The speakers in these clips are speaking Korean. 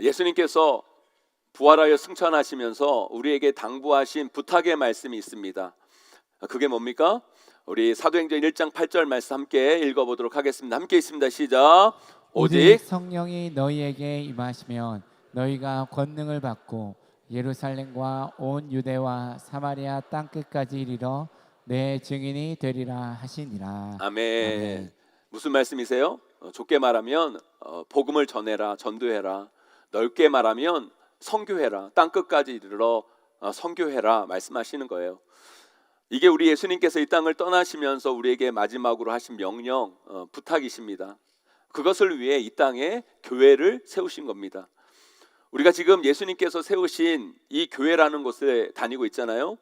예수님께서 부활하여 승천하시면서 우리에게 당부하신 부탁의 말씀이 있습니다. 그게 뭡니까? 우리 사도행전 1장 8절 말씀 함께 읽어보도록 하겠습니다. 함께 있습니다. 시작. 오직 성령이 너희에게 임하시면 너희가 권능을 받고 예루살렘과 온 유대와 사마리아 땅 끝까지 이르러 내 증인이 되리라 하시니라. 아멘. 아멘. 무슨 말씀이세요? 어, 좁게 말하면 어, 복음을 전해라, 전도해라. 넓게 말하면 선교해라. 땅 끝까지 이르러 어, 선교해라 말씀하시는 거예요. 이게 우리 예수님께서 이 땅을 떠나시면서 우리에게 마지막으로 하신 명령, 어, 부탁이십니다. 그것을 위해 이 땅에 교회를 세우신 겁니다. 우리가 지금 예수님께서 세우신 이 교회라는 곳에 다니고 있잖아요.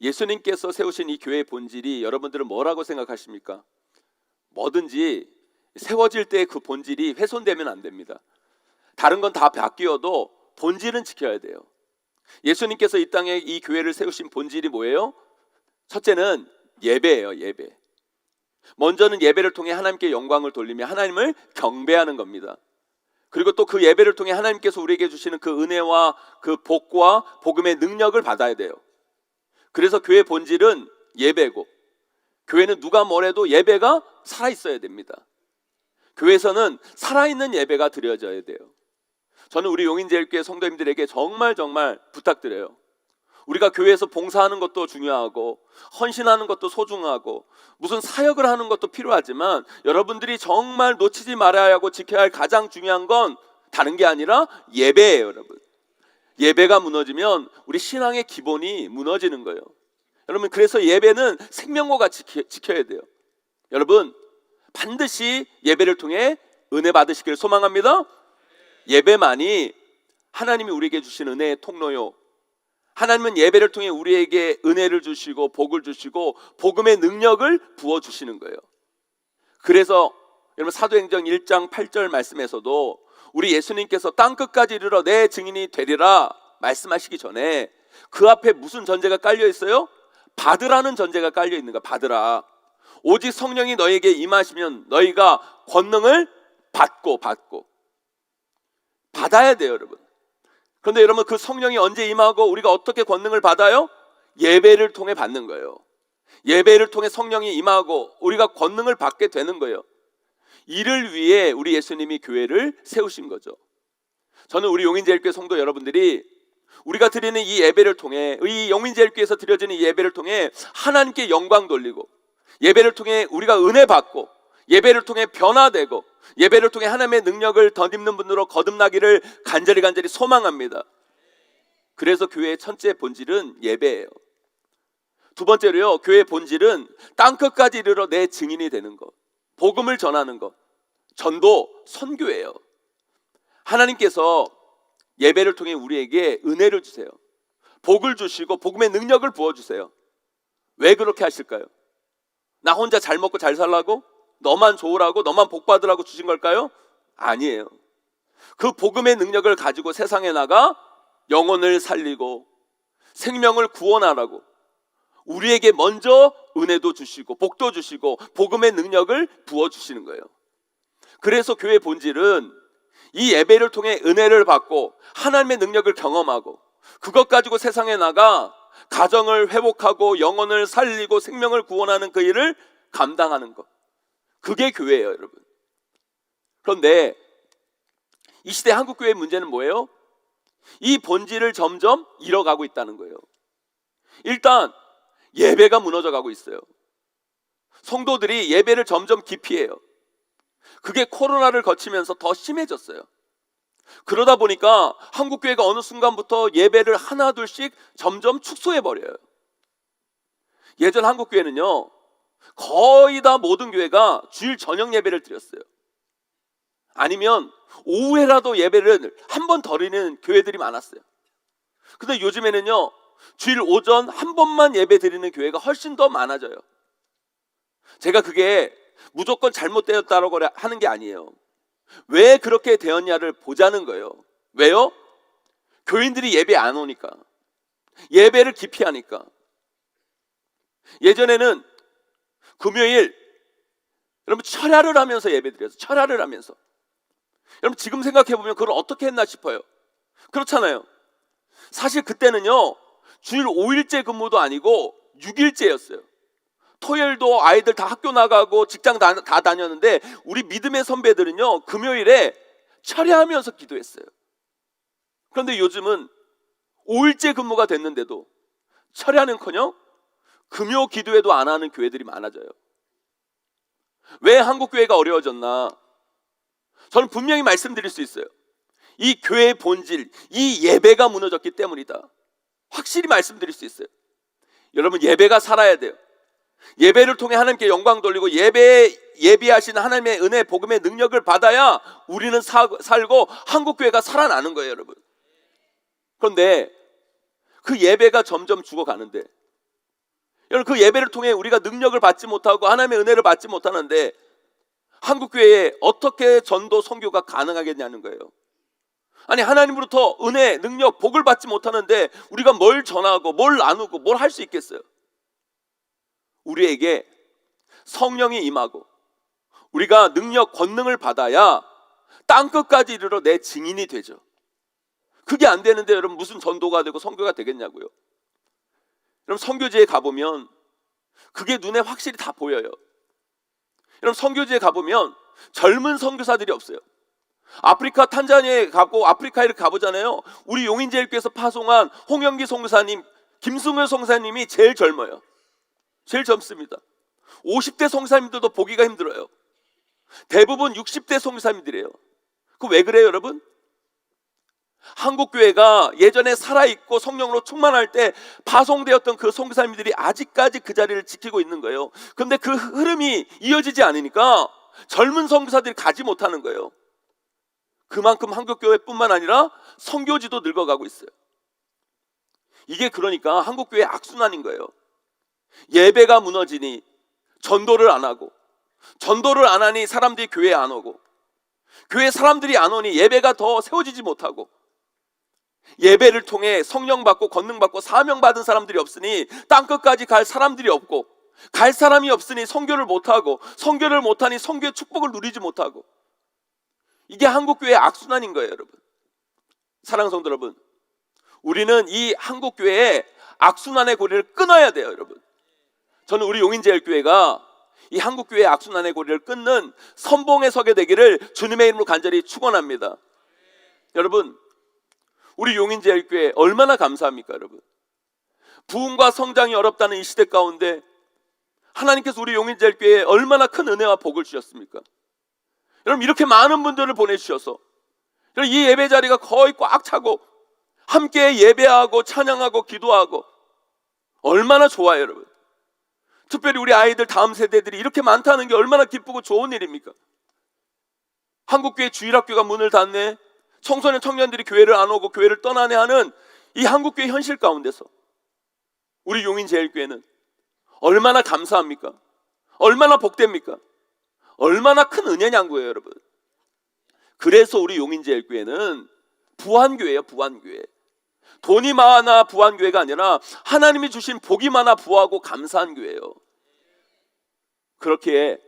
예수님께서 세우신 이 교회의 본질이 여러분들은 뭐라고 생각하십니까? 뭐든지 세워질 때 그 본질이 훼손되면 안 됩니다. 다른 건 다 바뀌어도 본질은 지켜야 돼요. 예수님께서 이 땅에 이 교회를 세우신 본질이 뭐예요? 첫째는 예배예요, 예배. 먼저는 예배를 통해 하나님께 영광을 돌리며 하나님을 경배하는 겁니다. 그리고 또 그 예배를 통해 하나님께서 우리에게 주시는 그 은혜와 그 복과 복음의 능력을 받아야 돼요. 그래서 교회 본질은 예배고 교회는 누가 뭐래도 예배가 살아 있어야 됩니다. 교회에서는 살아있는 예배가 드려져야 돼요. 저는 우리 용인제일교회 성도님들에게 정말 정말 부탁드려요. 우리가 교회에서 봉사하는 것도 중요하고 헌신하는 것도 소중하고 무슨 사역을 하는 것도 필요하지만 여러분들이 정말 놓치지 말아야 하고 지켜야 할 가장 중요한 건 다른 게 아니라 예배예요, 여러분. 예배가 무너지면 우리 신앙의 기본이 무너지는 거예요. 여러분 그래서 예배는 생명과 같이 지켜- 지켜야 돼요. 여러분 반드시 예배를 통해 은혜 받으시기를 소망합니다. 예배만이 하나님이 우리에게 주신 은혜의 통로요. 하나님은 예배를 통해 우리에게 은혜를 주시고 복을 주시고 복음의 능력을 부어 주시는 거예요. 그래서 여러분 사도행전 1장 8절 말씀에서도 우리 예수님께서 땅 끝까지 이르러 내 증인이 되리라 말씀하시기 전에 그 앞에 무슨 전제가 깔려 있어요? 받으라는 전제가 깔려 있는 거야. 받으라. 오직 성령이 너에게 임하시면 너희가 권능을 받고 받고 받아야 돼요, 여러분. 그런데 여러분 그 성령이 언제 임하고 우리가 어떻게 권능을 받아요? 예배를 통해 받는 거예요. 예배를 통해 성령이 임하고 우리가 권능을 받게 되는 거예요. 이를 위해 우리 예수님이 교회를 세우신 거죠. 저는 우리 용인제일교회 성도 여러분들이 우리가 드리는 이 예배를 통해 이 용인제일교회에서 드려지는 이 예배를 통해 하나님께 영광 돌리고 예배를 통해 우리가 은혜 받고 예배를 통해 변화되고 예배를 통해 하나님의 능력을 덧입는 분으로 거듭나기를 간절히 간절히 소망합니다. 그래서 교회의 첫째 본질은 예배예요. 두 번째로요, 교회의 본질은 땅 끝까지 이르러 내 증인이 되는 것, 복음을 전하는 것, 전도, 선교예요. 하나님께서 예배를 통해 우리에게 은혜를 주세요. 복을 주시고 복음의 능력을 부어 주세요. 왜 그렇게 하실까요? 나 혼자 잘 먹고 잘 살라고? 너만 좋으라고? 너만 복 받으라고 주신 걸까요? 아니에요. 그 복음의 능력을 가지고 세상에 나가 영혼을 살리고 생명을 구원하라고 우리에게 먼저 은혜도 주시고 복도 주시고 복음의 능력을 부어 주시는 거예요. 그래서 교회 본질은 이 예배를 통해 은혜를 받고 하나님의 능력을 경험하고 그것 가지고 세상에 나가 가정을 회복하고 영혼을 살리고 생명을 구원하는 그 일을 감당하는 것. 그게 교회예요, 여러분. 그런데 이 시대 한국 교회의 문제는 뭐예요? 이 본질을 점점 잃어가고 있다는 거예요. 일단 예배가 무너져 가고 있어요. 성도들이 예배를 점점 기피해요. 그게 코로나를 거치면서 더 심해졌어요. 그러다 보니까 한국 교회가 어느 순간부터 예배를 하나 둘씩 점점 축소해 버려요. 예전 한국 교회는요. 거의 다 모든 교회가 주일 저녁 예배를 드렸어요. 아니면 오후에라도 예배를 한번더 드리는 교회들이 많았어요. 근데 요즘에는요. 주일 오전 한 번만 예배 드리는 교회가 훨씬 더 많아져요. 제가 그게 무조건 잘못되었다고 하는 게 아니에요. 왜 그렇게 되었냐를 보자는 거예요. 왜요? 교인들이 예배 안 오니까. 예배를 기피하니까. 예전에는 금요일 여러분 철야를 하면서 예배 드려서 철야를 하면서 여러분 지금 생각해 보면 그걸 어떻게 했나 싶어요. 그렇잖아요. 사실 그때는요 주일 5일째 근무도 아니고 6일째였어요. 토요일도 아이들 다 학교 나가고 직장 다, 다 다녔는데 우리 믿음의 선배들은요 금요일에 철야하면서 기도했어요. 그런데 요즘은 5일째 근무가 됐는데도 철야는커녕 금요 기도회도 안 하는 교회들이 많아져요. 왜 한국 교회가 어려워졌나? 저는 분명히 말씀드릴 수 있어요. 이 교회의 본질, 이 예배가 무너졌기 때문이다. 확실히 말씀드릴 수 있어요. 여러분 예배가 살아야 돼요. 예배를 통해 하나님께 영광 돌리고 예배 예비하신 하나님의 은혜 복음의 능력을 받아야 우리는 사, 살고 한국 교회가 살아나는 거예요, 여러분. 그런데 그 예배가 점점 죽어가는데 여러분 그 예배를 통해 우리가 능력을 받지 못하고 하나님의 은혜를 받지 못하는데 한국 교회에 어떻게 전도 선교가 가능하겠냐는 거예요. 아니 하나님으로부터 은혜, 능력, 복을 받지 못하는데 우리가 뭘 전하고 뭘 나누고 뭘 할 수 있겠어요? 우리에게 성령이 임하고 우리가 능력, 권능을 받아야 땅 끝까지 이르러 내 증인이 되죠. 그게 안 되는데 여러분 무슨 전도가 되고 선교가 되겠냐고요. 여러분 선교지에 가보면 그게 눈에 확실히 다 보여요. 여러분 선교지에 가보면 젊은 선교사들이 없어요. 아프리카 탄자니아에 가고 아프리카에 가보잖아요. 우리 용인제일교에서 파송한 홍영기 송사님, 김승효 송사님이 제일 젊어요. 제일 젊습니다. 50대 송사님들도 보기가 힘들어요. 대부분 60대 송사님들이에요. 그 왜 그래요, 여러분? 한국 교회가 예전에 살아 있고 성령으로 충만할 때 파송되었던 그 송사님들이 아직까지 그 자리를 지키고 있는 거예요. 그런데 그 흐름이 이어지지 않으니까 젊은 선교사들이 가지 못하는 거예요. 그만큼 한국 교회뿐만 아니라 선교지도 늙어가고 있어요. 이게 그러니까 한국 교회 악순환인 거예요. 예배가 무너지니 전도를 안 하고 전도를 안 하니 사람들이 교회에 안 오고 교회 사람들이 안 오니 예배가 더 세워지지 못하고 예배를 통해 성령 받고 권능 받고 사명 받은 사람들이 없으니 땅 끝까지 갈 사람들이 없고 갈 사람이 없으니 성교를 못 하고 성교를 못 하니 성교의 축복을 누리지 못하고 이게 한국 교회의 악순환인 거예요, 여러분. 사랑하는 성도 여러분. 우리는 이 한국 교회의 악순환의 고리를 끊어야 돼요, 여러분. 저는 우리 용인제일교회가 이 한국 교회의 악순환의 고리를 끊는 선봉에 서게 되기를 주님의 이름으로 간절히 축원합니다. 여러분, 우리 용인제일교회 얼마나 감사합니까, 여러분? 부흥과 성장이 어렵다는 이 시대 가운데 하나님께서 우리 용인제일교회에 얼마나 큰 은혜와 복을 주셨습니까? 여러분 이렇게 많은 분들을 보내주셔서 이 예배 자리가 거의 꽉 차고 함께 예배하고 찬양하고 기도하고 얼마나 좋아요, 여러분. 특별히 우리 아이들 다음 세대들이 이렇게 많다는 게 얼마나 기쁘고 좋은 일입니까? 한국교회 주일학교가 문을 닫네. 청소년 청년들이 교회를 안 오고 교회를 떠나네 하는 이 한국교회 현실 가운데서 우리 용인제일교회는 얼마나 감사합니까? 얼마나 복됩니까? 얼마나 큰 은혜냐는 거예요, 여러분. 그래서 우리 용인제일교회는 부안교회예요, 부안교회. 돈이 많아 부안교회가 아니라 하나님이 주신 복이 많아 부하고 감사한 교회예요. 그렇게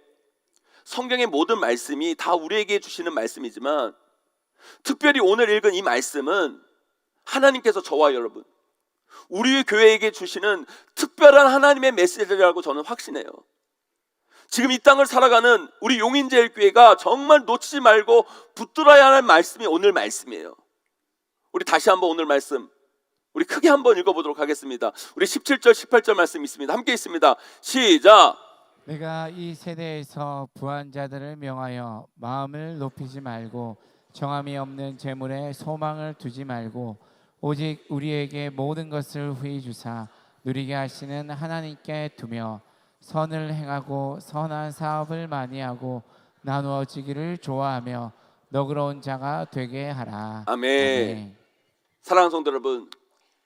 성경의 모든 말씀이 다 우리에게 주시는 말씀이지만 특별히 오늘 읽은 이 말씀은 하나님께서 저와 여러분 우리 교회에게 주시는 특별한 하나님의 메시지라고 저는 확신해요. 지금 이 땅을 살아가는 우리 용인제일교회가 정말 놓치지 말고 붙들어야 하는 말씀이 오늘 말씀이에요. 우리 다시 한번 오늘 말씀 우리 크게 한번 읽어보도록 하겠습니다. 우리 17절 18절 말씀 있습니다. 함께 있습니다. 시작. 내가 이 세대에서 부한 자들을 명하여 마음을 높이지 말고 정함이 없는 재물에 소망을 두지 말고 오직 우리에게 모든 것을 후히 주사 누리게 하시는 하나님께 두며 선을 행하고 선한 사업을 많이 하고 나누어지기를 좋아하며 너그러운 자가 되게 하라. 아멘. 사랑하는 성도 여러분,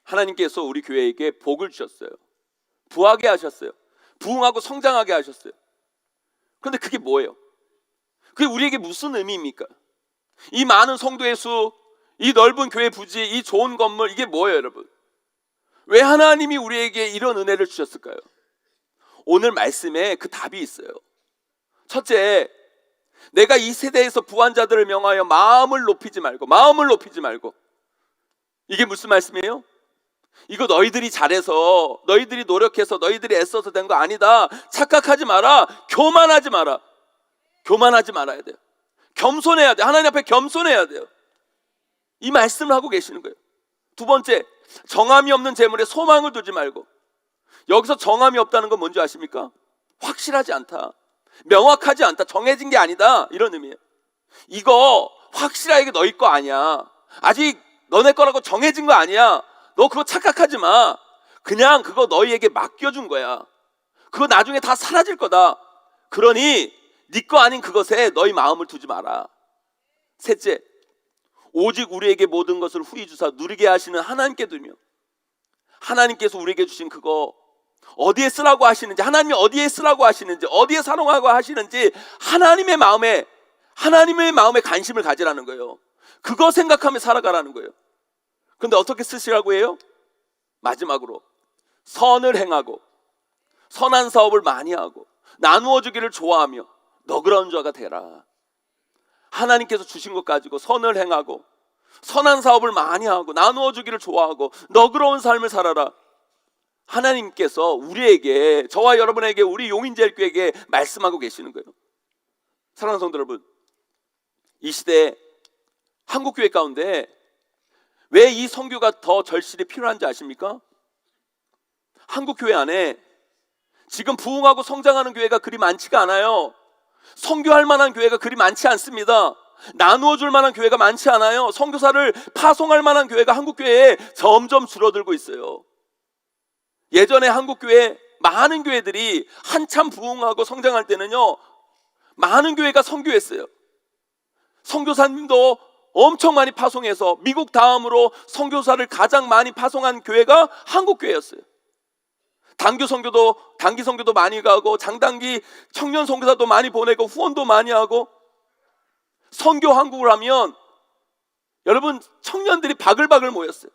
하나님께서 우리 교회에게 복을 주셨어요. 부하게 하셨어요. 부흥하고 성장하게 하셨어요. 그런데 그게 뭐예요? 그게 우리에게 무슨 의미입니까? 이 많은 성도의 수, 이 넓은 교회 부지, 이 좋은 건물, 이게 뭐예요, 여러분? 왜 하나님이 우리에게 이런 은혜를 주셨을까요? 오늘 말씀에 그 답이 있어요. 첫째, 내가 이 세대에서 부한자들을 명하여 마음을 높이지 말고 마음을 높이지 말고 이게 무슨 말씀이에요? 이거 너희들이 잘해서 너희들이 노력해서 너희들이 애써서 된 거 아니다. 착각하지 마라. 교만하지 마라. 교만하지 말아야 돼요. 겸손해야 돼. 하나님 앞에 겸손해야 돼요. 이 말씀을 하고 계시는 거예요. 두 번째, 정함이 없는 재물에 소망을 두지 말고 여기서 정함이 없다는 건 뭔지 아십니까? 확실하지 않다. 명확하지 않다. 정해진 게 아니다. 이런 의미예요. 이거 확실하게 너희 거 아니야. 아직 너네 거라고 정해진 거 아니야. 너 그거 착각하지 마. 그냥 그거 너희에게 맡겨준 거야. 그거 나중에 다 사라질 거다. 그러니 네 거 아닌 그것에 너희 마음을 두지 마라. 셋째, 오직 우리에게 모든 것을 후히 주사 누리게 하시는 하나님께 두며 하나님께서 우리에게 주신 그거 어디에 쓰라고 하시는지 하나님이 어디에 쓰라고 하시는지 어디에 사용하고 하시는지 하나님의 마음에 하나님의 마음에 관심을 가지라는 거예요. 그거 생각하며 살아가라는 거예요. 근데 어떻게 쓰시라고 해요? 마지막으로 선을 행하고 선한 사업을 많이 하고 나누어 주기를 좋아하며 너그러운 자가 되라. 하나님께서 주신 것 가지고 선을 행하고 선한 사업을 많이 하고 나누어 주기를 좋아하고 너그러운 삶을 살아라. 하나님께서 우리에게 저와 여러분에게 우리 용인제일교회에게 말씀하고 계시는 거예요. 사랑하는 성도 여러분, 이 시대 한국 교회 가운데 왜 이 성교가 더 절실히 필요한지 아십니까? 한국 교회 안에 지금 부흥하고 성장하는 교회가 그리 많지가 않아요. 성교할 만한 교회가 그리 많지 않습니다. 나누어 줄 만한 교회가 많지 않아요. 성교사를 파송할 만한 교회가 한국 교회에 점점 줄어들고 있어요. 예전에 한국 교회 많은 교회들이 한참 부흥하고 성장할 때는요. 많은 교회가 성교했어요. 선교사님도 엄청 많이 파송해서 미국 다음으로 선교사를 가장 많이 파송한 교회가 한국 교회였어요. 단교 선교도 단기 선교도 많이 가고 장단기 청년 선교사도 많이 보내고 후원도 많이 하고 선교 한국을 하면 여러분 청년들이 바글바글 모였어요.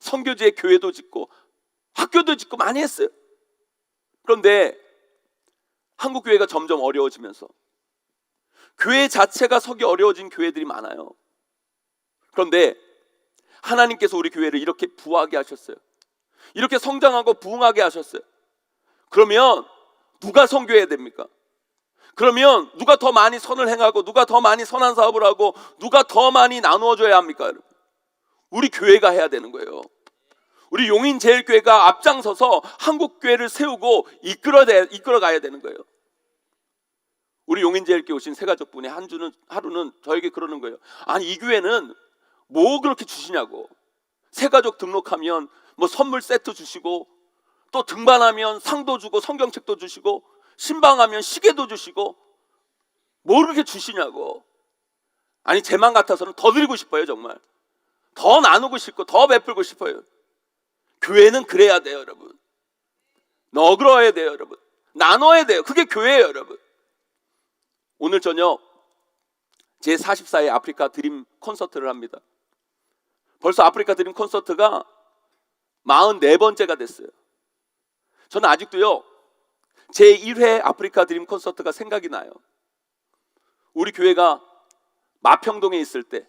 선교지에 교회도 짓고 학교도 짓고 많이 했어요. 그런데 한국 교회가 점점 어려워지면서 교회 자체가 서기 어려워진 교회들이 많아요. 그런데 하나님께서 우리 교회를 이렇게 부하게 하셨어요. 이렇게 성장하고 부흥하게 하셨어요. 그러면 누가 성교해야 됩니까? 그러면 누가 더 많이 선을 행하고 누가 더 많이 선한 사업을 하고 누가 더 많이 나누어 줘야 합니까? 여러분? 우리 교회가 해야 되는 거예요. 우리 용인 제일교회가 앞장서서 한국 교회를 세우고 이끌어 이끌어 가야 되는 거예요. 우리 용인 제일교회 오신 세 가족 분이 한 주는 하루는 저에게 그러는 거예요. 아니 이 교회는 뭐 그렇게 주시냐고. 세 가족 등록하면 뭐 선물 세트 주시고 또 등반하면 상도 주고 성경책도 주시고 신방하면 시계도 주시고 뭘 그렇게 주시냐고. 아니 제맘 같아서는 더 드리고 싶어요 정말. 더 나누고 싶고 더 베풀고 싶어요. 교회는 그래야 돼요 여러분. 너그러워야 돼요 여러분. 나눠야 돼요. 그게 교회예요 여러분. 오늘 저녁 제 44회 아프리카 드림 콘서트를 합니다. 벌써 아프리카 드림 콘서트가 44번째가 됐어요. 저는 아직도요, 제 1회 아프리카 드림 콘서트가 생각이 나요. 우리 교회가 마평동에 있을 때,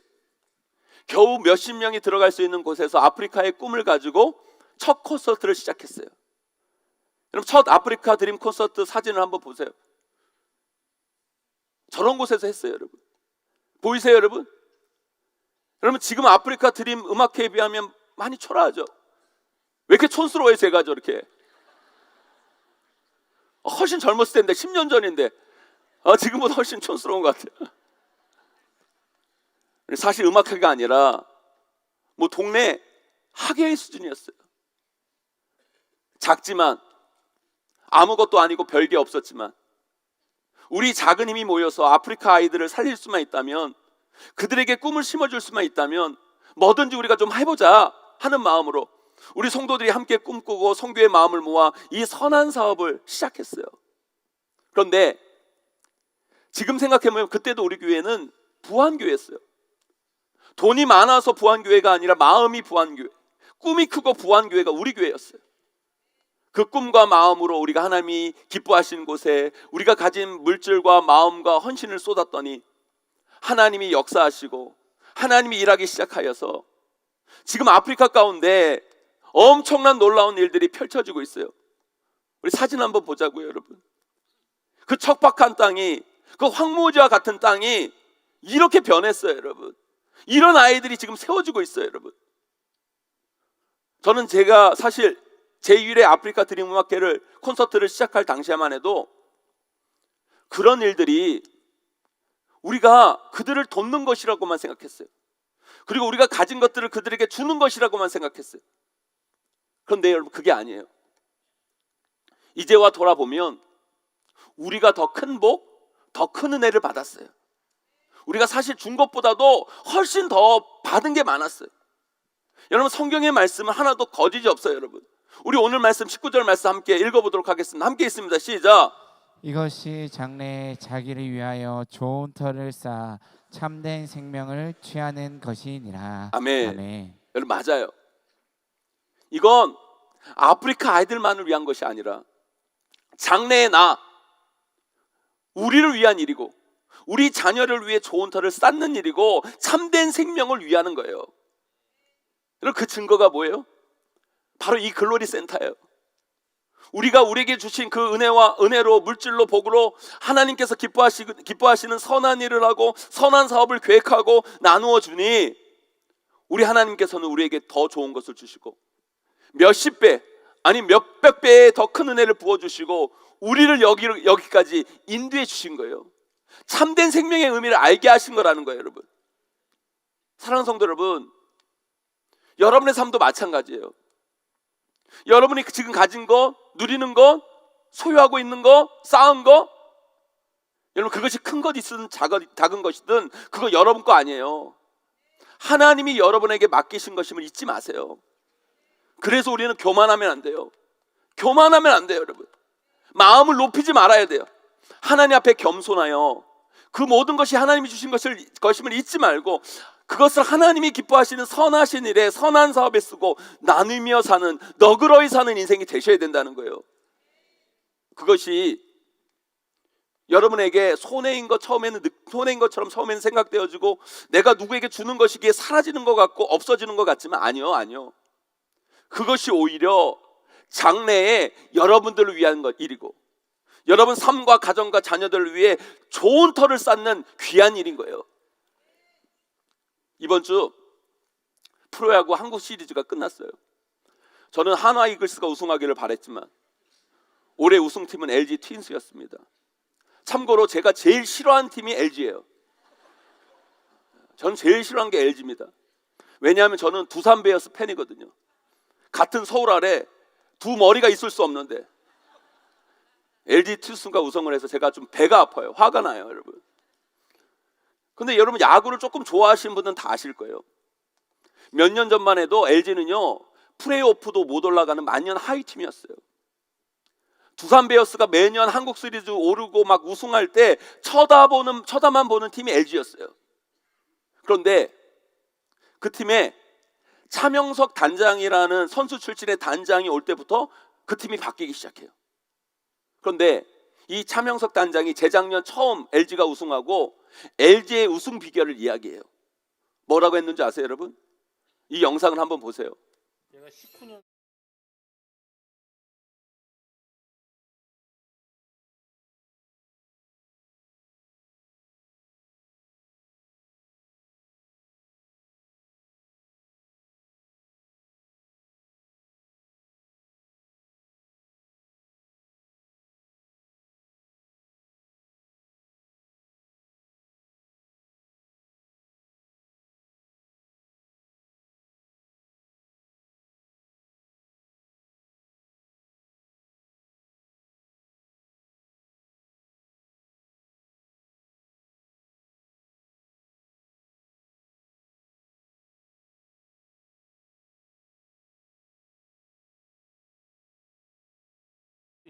겨우 몇십 명이 들어갈 수 있는 곳에서 아프리카의 꿈을 가지고 첫 콘서트를 시작했어요. 여러분, 첫 아프리카 드림 콘서트 사진을 한번 보세요. 저런 곳에서 했어요, 여러분. 보이세요, 여러분? 여러분, 지금 아프리카 드림 음악회에 비하면 많이 초라하죠? 왜 이렇게 촌스러워요, 제가 저렇게? 훨씬 젊었을 텐데, 10년 전인데, 어, 지금보다 훨씬 촌스러운 것 같아요. 사실 음악회가 아니라, 뭐, 동네 학예의 수준이었어요. 작지만, 아무것도 아니고 별게 없었지만, 우리 작은 힘이 모여서 아프리카 아이들을 살릴 수만 있다면, 그들에게 꿈을 심어줄 수만 있다면, 뭐든지 우리가 좀 해보자 하는 마음으로 우리 성도들이 함께 꿈꾸고 성교의 마음을 모아 이 선한 사업을 시작했어요. 그런데 지금 생각해보면 그때도 우리 교회는 부안교회였어요. 돈이 많아서 부안교회가 아니라 마음이 부안교회, 꿈이 크고 부안교회가 우리 교회였어요. 그 꿈과 마음으로 우리가 하나님이 기뻐하시는 곳에 우리가 가진 물질과 마음과 헌신을 쏟았더니 하나님이 역사하시고 하나님이 일하기 시작하여서 지금 아프리카 가운데 엄청난 놀라운 일들이 펼쳐지고 있어요. 우리 사진 한번 보자고요, 여러분. 그 척박한 땅이 그 황무지와 같은 땅이 이렇게 변했어요, 여러분. 이런 아이들이 지금 세워지고 있어요, 여러분. 저는 제가 사실 제1회 아프리카 드림 음악회를 콘서트를 시작할 당시에만 해도 그런 일들이 우리가 그들을 돕는 것이라고만 생각했어요. 그리고 우리가 가진 것들을 그들에게 주는 것이라고만 생각했어요. 그런데 여러분 그게 아니에요. 이제와 돌아보면 우리가 더 큰 복, 더 큰 은혜를 받았어요. 우리가 사실 준 것보다도 훨씬 더 받은 게 많았어요. 여러분 성경의 말씀은 하나도 거짓이 없어요, 여러분. 우리 오늘 말씀 19절 말씀 함께 읽어보도록 하겠습니다. 함께 있습니다. 시작. 이것이 장래에 자기를 위하여 좋은 터를 쌓아 참된 생명을 취하는 것이니라. 아멘. 아멘. 여러분 맞아요. 이건 아프리카 아이들만을 위한 것이 아니라 장래의 나 우리를 위한 일이고 우리 자녀를 위해 좋은 터를 쌓는 일이고 참된 생명을 위하는 거예요. 여러분 그 증거가 뭐예요? 바로 이 글로리 센터예요. 우리가 우리에게 주신 그 은혜와 은혜로 물질로 복으로 하나님께서 기뻐하시, 기뻐하시는 선한 일을 하고 선한 사업을 계획하고 나누어 주니 우리 하나님께서는 우리에게 더 좋은 것을 주시고 몇십 배 아니 몇백 배의 더 큰 은혜를 부어 주시고 우리를 여기 여기까지 인도해 주신 거예요. 참된 생명의 의미를 알게 하신 거라는 거예요, 여러분. 사랑하는 성도 여러분, 여러분의 삶도 마찬가지예요. 여러분이 지금 가진 거, 누리는 거, 소유하고 있는 거, 쌓은 거, 여러분 그것이 큰 것이든 작은 것이든 그거 여러분 거 아니에요. 하나님이 여러분에게 맡기신 것임을 잊지 마세요. 그래서 우리는 교만하면 안 돼요. 교만하면 안 돼요, 여러분. 마음을 높이지 말아야 돼요. 하나님 앞에 겸손하여 그 모든 것이 하나님이 주신 것을 것임을 잊지 말고 그것을 하나님이 기뻐하시는 선하신 일에 선한 사업에 쓰고 나누며 사는 너그러이 사는 인생이 되셔야 된다는 거예요. 그것이 여러분에게 손해인 것 처음에는 느- 손해인 것처럼 처음에는 생각되어지고 내가 누구에게 주는 것이기에 사라지는 것 같고 없어지는 것 같지만 아니요, 아니요. 그것이 오히려 장래에 여러분들을 위한 것 일이고 여러분 삶과 가정과 자녀들을 위해 좋은 터를 쌓는 귀한 일인 거예요. 이번 주 프로야구 한국 시리즈가 끝났어요. 저는 한화 이글스가 우승하기를 바랬지만 올해 우승팀은 LG 트윈스였습니다. 참고로 제가 제일 싫어하는 팀이 LG예요. 저는 제일 싫어하는 게 LG입니다. 왜냐하면 저는 두산 베어스 팬이거든요. 같은 서울 아래 두 머리가 있을 수 없는데 LG 트윈스가 우승을 해서 제가 좀 배가 아파요. 화가 나요, 여러분. 근데 여러분 야구를 조금 좋아하시는 분들은 다 아실 거예요. 몇 년 전만 해도 LG는요 플레이오프도 못 올라가는 만년 하위 팀이었어요. 두산 베어스가 매년 한국 시리즈 오르고 막 우승할 때 쳐다보는 쳐다만 보는 팀이 LG였어요. 그런데 그 팀에 차명석 단장이라는 선수 출신의 단장이 올 때부터 그 팀이 바뀌기 시작해요. 그런데 이 차명석 단장이 재작년 처음 LG가 우승하고 LG의 우승 비결을 이야기해요. 뭐라고 했는지 아세요, 여러분? 이 영상을 한번 보세요.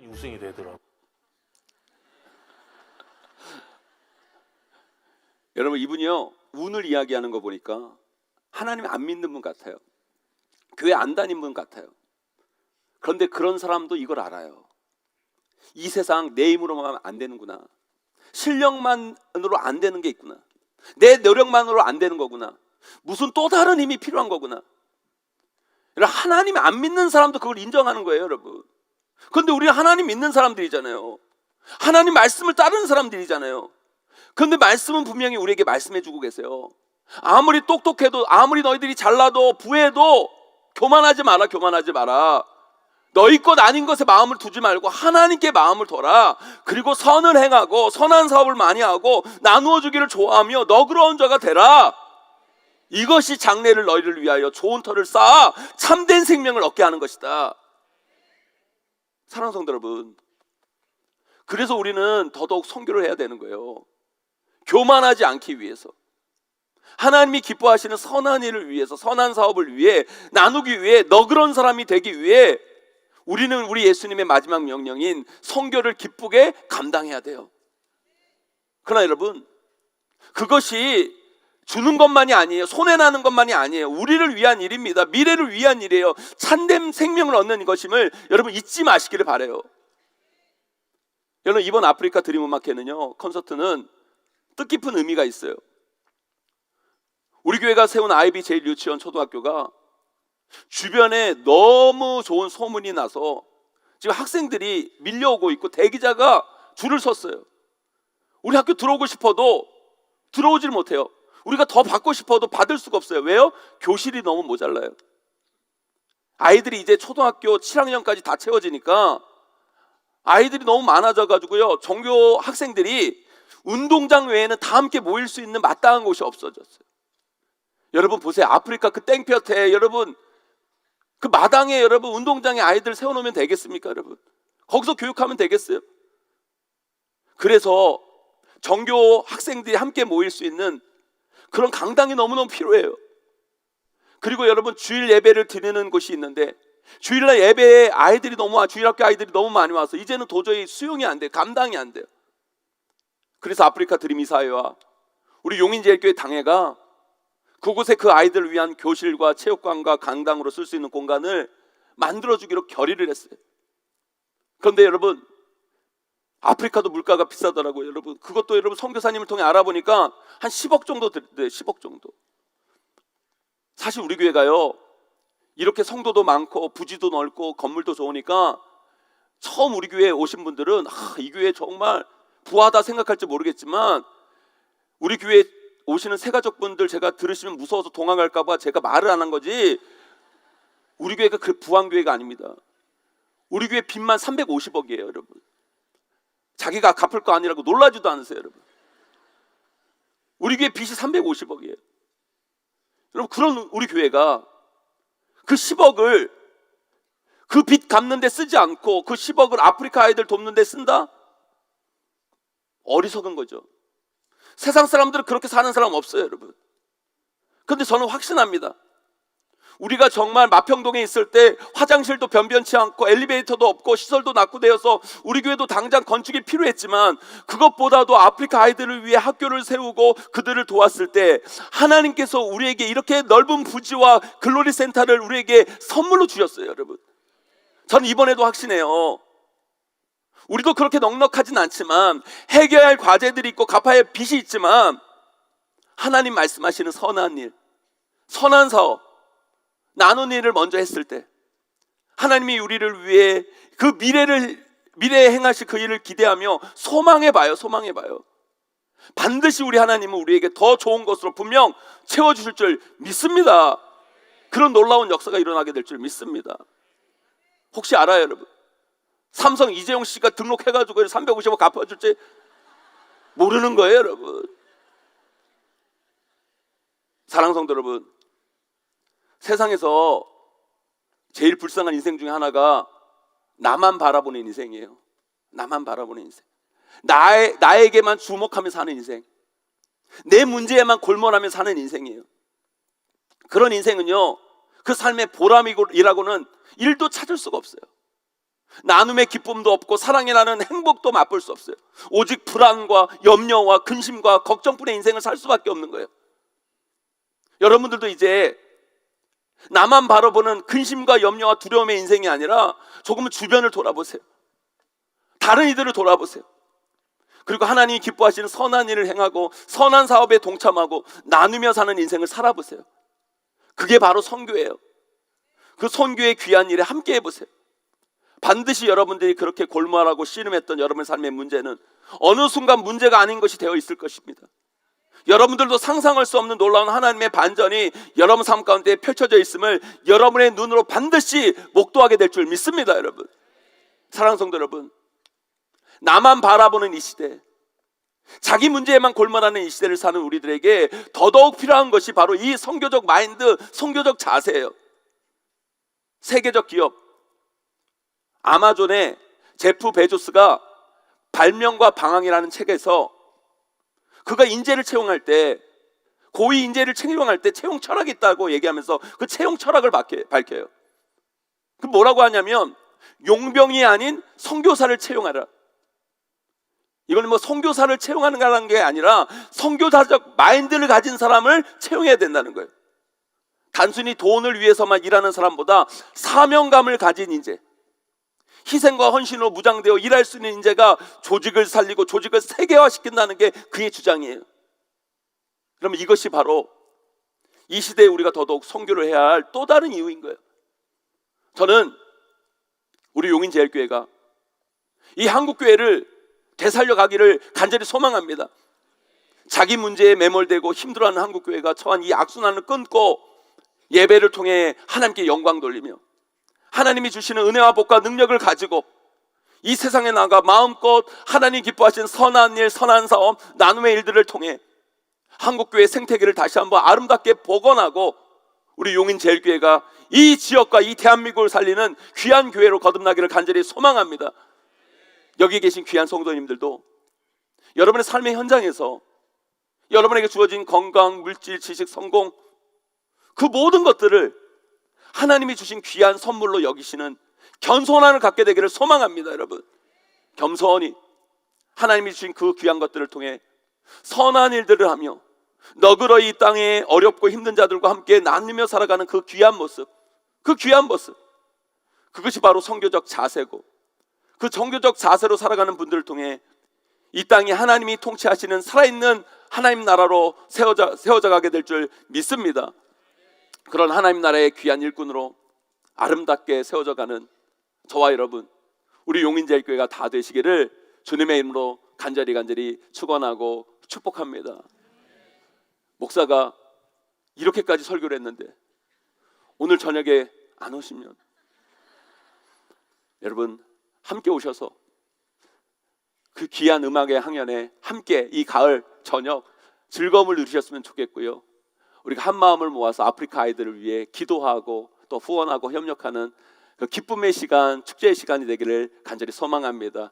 우승이 되더라고. 여러분 이분이요 운을 이야기하는 거 보니까 하나님 안 믿는 분 같아요. 교회 안 다닌 분 같아요. 그런데 그런 사람도 이걸 알아요. 이 세상 내 힘으로만 안 되는구나. 실력만으로 안 되는 게 있구나. 내 노력만으로 안 되는 거구나. 무슨 또 다른 힘이 필요한 거구나. 하나님 안 믿는 사람도 그걸 인정하는 거예요, 여러분. 그런데 우리 하나님 믿는 사람들이잖아요. 하나님 말씀을 따르는 사람들이잖아요. 그런데 말씀은 분명히 우리에게 말씀해 주고 계세요. 아무리 똑똑해도 아무리 너희들이 잘나도 부해도 교만하지 마라 교만하지 마라. 너희 것 아닌 것에 마음을 두지 말고 하나님께 마음을 둬라. 그리고 선을 행하고 선한 사업을 많이 하고 나누어 주기를 좋아하며 너그러운 자가 되라. 이것이 장래를 너희를 위하여 좋은 터를 쌓아 참된 생명을 얻게 하는 것이다. 사랑하는 성도 여러분. 그래서 우리는 더더욱 선교를 해야 되는 거예요. 교만하지 않기 위해서. 하나님이 기뻐하시는 선한 일을 위해서, 선한 사업을 위해, 나누기 위해, 너그런 사람이 되기 위해 우리는 우리 예수님의 마지막 명령인 성교를 기쁘게 감당해야 돼요. 그러나 여러분, 그것이 주는 것만이 아니에요. 손해나는 것만이 아니에요. 우리를 위한 일입니다. 미래를 위한 일이에요. 참된 생명을 얻는 것임을 여러분 잊지 마시기를 바래요. 여러분 이번 아프리카 드림 음악회는요 콘서트는 뜻깊은 의미가 있어요. 우리 교회가 세운 아이비 제일 유치원 초등학교가 주변에 너무 좋은 소문이 나서 지금 학생들이 밀려오고 있고 대기자가 줄을 섰어요. 우리 학교 들어오고 싶어도 들어오질 못해요. 우리가 더 받고 싶어도 받을 수가 없어요. 왜요? 교실이 너무 모자라요. 아이들이 이제 초등학교 7학년까지 다 채워지니까 아이들이 너무 많아져 가지고요. 종교 학생들이 운동장 외에는 다 함께 모일 수 있는 마땅한 곳이 없어졌어요. 여러분 보세요. 아프리카 그 땡볕에 여러분 그 마당에 여러분 운동장에 아이들 세워 놓으면 되겠습니까, 여러분? 거기서 교육하면 되겠어요? 그래서 정교 학생들이 함께 모일 수 있는 그런 강당이 너무너무 필요해요. 그리고 여러분 주일 예배를 드리는 곳이 있는데 주일날 예배에 아이들이 너무 와 주일학교 아이들이 너무 많이 와서 이제는 도저히 수용이 안 돼요. 감당이 안 돼요. 그래서 아프리카 드림이 사회와 우리 용인제일교회 당회가 그곳에 그 아이들을 위한 교실과 체육관과 강당으로 쓸 수 있는 공간을 만들어 주기로 결의를 했어요. 그런데 여러분 아프리카도 물가가 비싸더라고요. 여러분 그것도 여러분 선교사님을 통해 알아보니까 한 10억 정도 들대요. 10억 정도. 사실 우리 교회가요. 이렇게 성도도 많고 부지도 넓고 건물도 좋으니까 처음 우리 교회에 오신 분들은 아, 이 교회 정말 부하다 생각할지 모르겠지만 우리 교회 오시는 새가족분들 제가 들으시면 무서워서 도망갈까봐 제가 말을 안 한 거지 우리 교회가 그 부한 교회가 아닙니다. 우리 교회 빚만 350억이에요, 여러분. 자기가 갚을 거 아니라고 놀라지도 않으세요, 여러분. 우리 교회 빚이 350억이에요. 여러분 그런 우리 교회가 그 10억을 그 빚 갚는 데 쓰지 않고 그 10억을 아프리카 아이들 돕는 데 쓴다? 어리석은 거죠. 세상 사람들은 그렇게 사는 사람 없어요, 여러분. 근데 저는 확신합니다. 우리가 정말 마평동에 있을 때 화장실도 변변치 않고 엘리베이터도 없고 시설도 낙후되어서 우리 교회도 당장 건축이 필요했지만 그것보다도 아프리카 아이들을 위해 학교를 세우고 그들을 도왔을 때 하나님께서 우리에게 이렇게 넓은 부지와 글로리 센터를 우리에게 선물로 주셨어요, 여러분. 저는 이번에도 확신해요. 우리도 그렇게 넉넉하진 않지만 해결해야 할 과제들이 있고 갚아야 할 빚이 있지만 하나님 말씀하시는 선한 일, 선한 사업, 나눈 일을 먼저 했을 때 하나님이 우리를 위해 그 미래를 미래에 행하실 그 일을 기대하며 소망해 봐요. 소망해 봐요. 반드시 우리 하나님은 우리에게 더 좋은 것으로 분명 채워 주실 줄 믿습니다. 그런 놀라운 역사가 일어나게 될 줄 믿습니다. 혹시 알아요, 여러분? 삼성 이재용 씨가 등록해 가지고 350억 갚아 줄지 모르는 거예요, 여러분. 사랑 성도 여러분. 세상에서 제일 불쌍한 인생 중에 하나가 나만 바라보는 인생이에요. 나만 바라보는 인생. 나의, 나에게만 주목하며 사는 인생. 내 문제에만 골몰하며 사는 인생이에요. 그런 인생은요, 그 삶의 보람이라고는 일도 찾을 수가 없어요. 나눔의 기쁨도 없고 사랑이 나는 행복도 맛볼 수 없어요. 오직 불안과 염려와 근심과 걱정뿐의 인생을 살 수밖에 없는 거예요. 여러분들도 이제 나만 바라보는 근심과 염려와 두려움의 인생이 아니라 조금은 주변을 돌아보세요. 다른 이들을 돌아보세요. 그리고 하나님이 기뻐하시는 선한 일을 행하고 선한 사업에 동참하고 나누며 사는 인생을 살아보세요. 그게 바로 선교예요. 그 선교의 귀한 일에 함께 해보세요. 반드시 여러분들이 그렇게 골몰하고 씨름했던 여러분의 삶의 문제는 어느 순간 문제가 아닌 것이 되어 있을 것입니다. 여러분들도 상상할 수 없는 놀라운 하나님의 반전이 여러분 삶 가운데 펼쳐져 있음을 여러분의 눈으로 반드시 목도하게 될 줄 믿습니다, 여러분. 사랑하는 성도 여러분. 나만 바라보는 이 시대, 자기 문제에만 골몰하는 이 시대를 사는 우리들에게 더더욱 필요한 것이 바로 이 성교적 마인드, 성교적 자세예요. 세계적 기업 아마존의 제프 베조스가 발명과 방황이라는 책에서 그가 인재를 채용할 때 고위 인재를 채용할 때 채용 철학이 있다고 얘기하면서 그 채용 철학을 밝혀- 밝혀요. 그 뭐라고 하냐면 용병이 아닌 선교사를 채용하라. 이건 뭐 선교사를 채용하는 게 아니라 선교사적 마인드를 가진 사람을 채용해야 된다는 거예요. 단순히 돈을 위해서만 일하는 사람보다 사명감을 가진 인재, 희생과 헌신으로 무장되어 일할 수 있는 인재가 조직을 살리고 조직을 세계화시킨다는 게 그의 주장이에요. 그러면 이것이 바로 이 시대에 우리가 더더욱 선교를 해야 할 또 다른 이유인 거예요. 저는 우리 용인제일교회가 이 한국교회를 되살려 가기를 간절히 소망합니다. 자기 문제에 매몰되고 힘들어하는 한국교회가 처한 이 악순환을 끊고 예배를 통해 하나님께 영광 돌리며 하나님이 주시는 은혜와 복과 능력을 가지고 이 세상에 나가 마음껏 하나님 기뻐하신 선한 일, 선한 사업, 나눔의 일들을 통해 한국교회 생태계를 다시 한번 아름답게 복원하고 우리 용인제일교회가 이 지역과 이 대한민국을 살리는 귀한 교회로 거듭나기를 간절히 소망합니다. 여기 계신 귀한 성도님들도 여러분의 삶의 현장에서 여러분에게 주어진 건강, 물질, 지식, 성공 그 모든 것들을 하나님이 주신 귀한 선물로 여기시는 겸손함을 갖게 되기를 소망합니다, 여러분. 겸손히 하나님이 주신 그 귀한 것들을 통해 선한 일들을 하며 너그러이 이 땅에 어렵고 힘든 자들과 함께 나누며 살아가는 그 귀한 모습, 그 귀한 모습. 그것이 바로 성교적 자세고 그 정교적 자세로 살아가는 분들을 통해 이 땅이 하나님이 통치하시는 살아있는 하나님 나라로 세워져, 세워져 가게 될 줄 믿습니다. 그런 하나님 나라의 귀한 일꾼으로 아름답게 세워져 가는 저와 여러분, 우리 용인제일 교회가 다 되시기를 주님의 이름으로 간절히 간절히 축원하고 축복합니다. 목사가 이렇게까지 설교를 했는데 오늘 저녁에 안 오시면 여러분 함께 오셔서 그 귀한 음악의 항연에 함께 이 가을 저녁 즐거움을 누리셨으면 좋겠고요. 우리가 한 마음을 모아서 아프리카 아이들을 위해 기도하고 또 후원하고 협력하는 그 기쁨의 시간, 축제의 시간이 되기를 간절히 소망합니다.